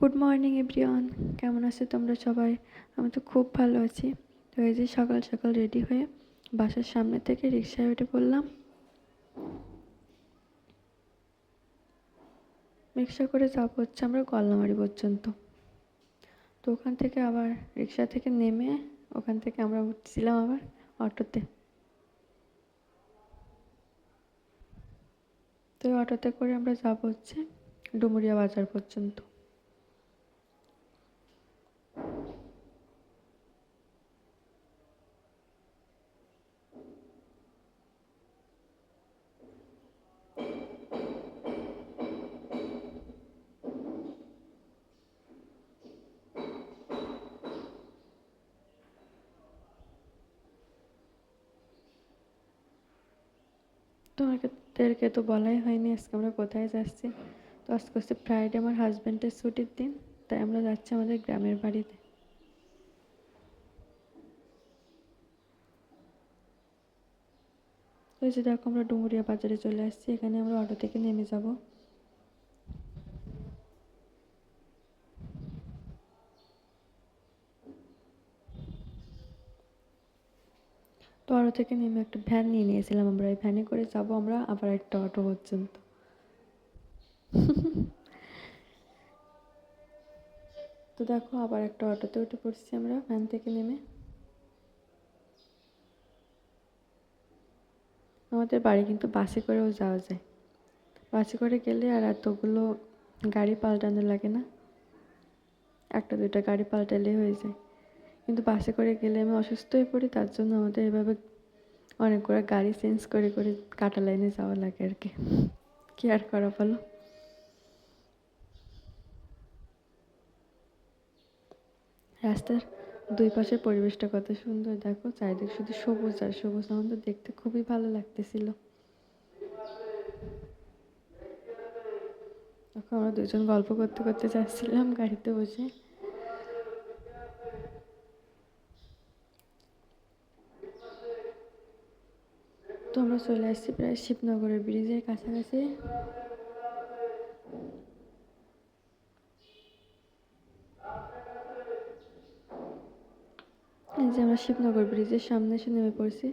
Good morning everyone কেমন আছো তোমরা সবাই? আমি তো খুব ভালো আছি। তো এই যে সকাল সকাল রেডি হয়ে বাসার সামনে থেকে রিক্সায় উঠে পড়লাম। রিক্সা করে যাব হচ্ছে আমরা গল্লামারি পর্যন্ত। তো ওখান থেকে আবার রিক্সা থেকে নেমে ওখান থেকে আমরা উঠছিলাম আবার অটোতে। তো অটোতে করে আমরা যাব হচ্ছে ডুমুরিয়া বাজার পর্যন্ত। তোমাদেরকে তো বলাই হয়নি, আজকে আমরা কোথায় যাচ্ছি? তো আজকে হচ্ছে ফ্রাইডে আমার হাজব্যান্ডের ছুটির দিন, তাই আমরা যাচ্ছি আমাদের গ্রামের বাড়িতে। ওই যে দেখো, আমরা ডুমুরিয়া বাজারে চলে আসছি, এখানে আমরা অটো থেকে নেমে যাব। তো অটো থেকে নেমে একটা ভ্যান নিয়ে নিয়েছিলাম। আমরা এই ভ্যানে করে যাব আমরা, আবার একটা অটো পর্যন্ত তো দেখো, আবার একটা অটোতে উঠে পড়ছি আমরা ভ্যান থেকে নেমে। আমাদের বাড়ি কিন্তু বাসে করেও যাওয়া যায়। বাসে করে গেলে আর এতগুলো গাড়ি পাল্টানো লাগে না। একটা দুইটা গাড়ি পাল্টালে হয়ে যায়। কিন্তু বাসে করে গেলে আমি অসুস্থ হয়ে পড়ি, তার জন্য আমাদের এভাবে অনেকগুলো গাড়ি চেঞ্জ করে করে কাটা লাইনে যাওয়া লাগে আর কি। কি আর করা বলো? রাস্তার দুই পাশের পরিবেশটা কত সুন্দর, দেখো চারিদিক শুধু সবুজ আর সবুজ, আমার তো দেখতে খুবই ভালো লাগতেছিল। তখন আমরা দুজন গল্প করতে করতে যাচ্ছিলাম গাড়িতে বসে। তো আমরা চলে আসছি প্রায় শিবনগরের ব্রিজের কাছাকাছি। এই যে আমরা শিবনগর ব্রিজের সামনে এসে নেমে পড়ছি।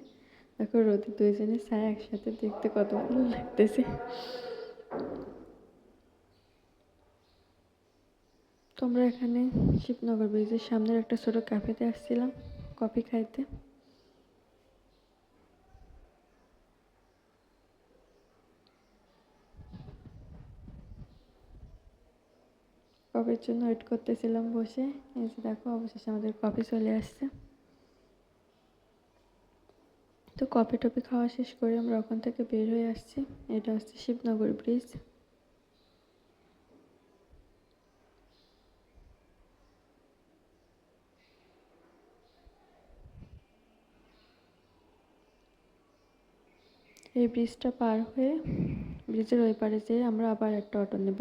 দেখো রোদে দুইজনে ছায়া একসাথে দেখতে কত ভালো লাগতেছে। তোমরা এখানে শিবনগর ব্রিজের সামনের একটা ছোট ক্যাফেতে আসছিলাম কফি খাইতে। কফির জন্য ওয়েট করতেছিলাম বসে। এই যে দেখো, অবশেষে আমাদের কফি চলে আসছে। তো কফি টফি খাওয়া শেষ করে আমরা ওখান থেকে বের হয়ে আসছি। এটা হচ্ছে শিবনগর ব্রিজ এই ব্রিজটা পার হয়ে ব্রিজের ওই পারে যেয়ে আমরা আবার একটা অটো নেব।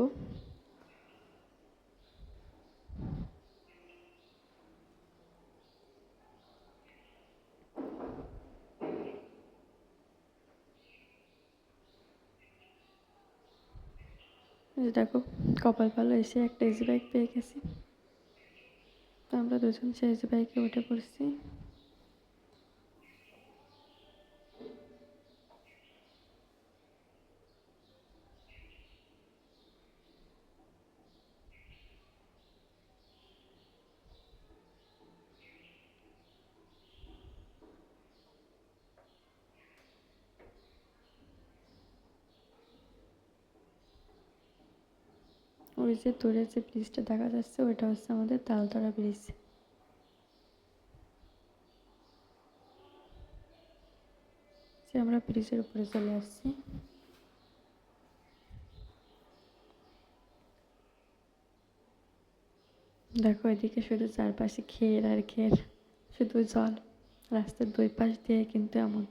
দেখো, কপাল পালো এসে একটা এজি বাইক পেয়ে গেছি। তো আমরা দুজন সে এজি বাইকে উঠে পড়ছি। ওই যে দূরে যে ব্রিজটা দেখা যাচ্ছে, ওইটা হচ্ছে আমাদের তালতলা ব্রিজ। যে আমরা ব্রিজের উপরে চলে আসছি। দেখো, এদিকে শুধু চারপাশে খের আর খের, শুধু জল। রাস্তার দুই পাশ দিয়ে কিন্তু এমন।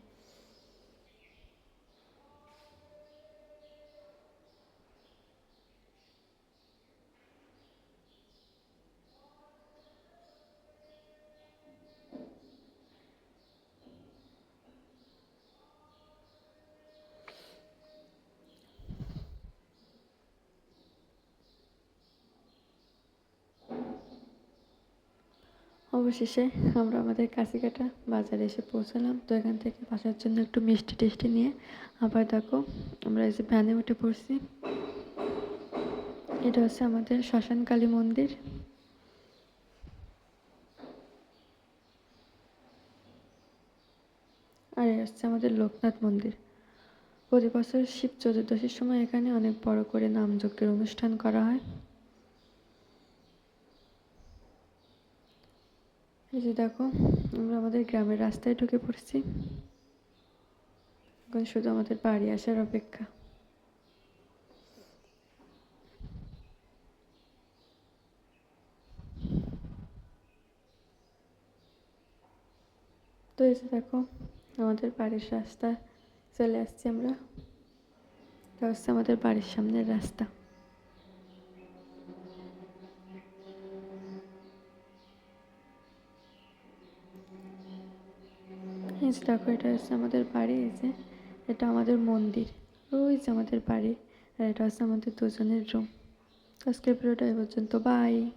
অবশেষে আমরা আমাদের কাছিকাটা বাজারে এসে পৌঁছালাম। তো এখান থেকে বাসার জন্য একটু মিষ্টি টিষ্টি নিয়ে আবার দেখো আমরা যে ভ্যানে উঠে পড়ছি। এটা হচ্ছে আমাদের শ্মশান কালী মন্দির। আর এই হচ্ছে আমাদের লোকনাথ মন্দির। প্রতি বছর শিব চতুর্দশীর সময় এখানে অনেক বড় করে নামযজ্ঞের অনুষ্ঠান করা হয়। এই যে দেখো, আমরা আমাদের গ্রামের রাস্তায় ঢুকে পড়ছি। এখন শুধু আমাদের বাড়ি আসার অপেক্ষা। তো এসে দেখো, আমাদের বাড়ির রাস্তা চলে আসছি আমরা। হচ্ছে আমাদের বাড়ির সামনের রাস্তা। এই যে দেখো, এটা হচ্ছে আমাদের বাড়ি, এই যে এটা আমাদের মন্দির। ওই যে আমাদের বাড়ি, আর এটা হচ্ছে আমাদের দুজনের রুম আজকের পুরোটা এ পর্যন্ত। বাই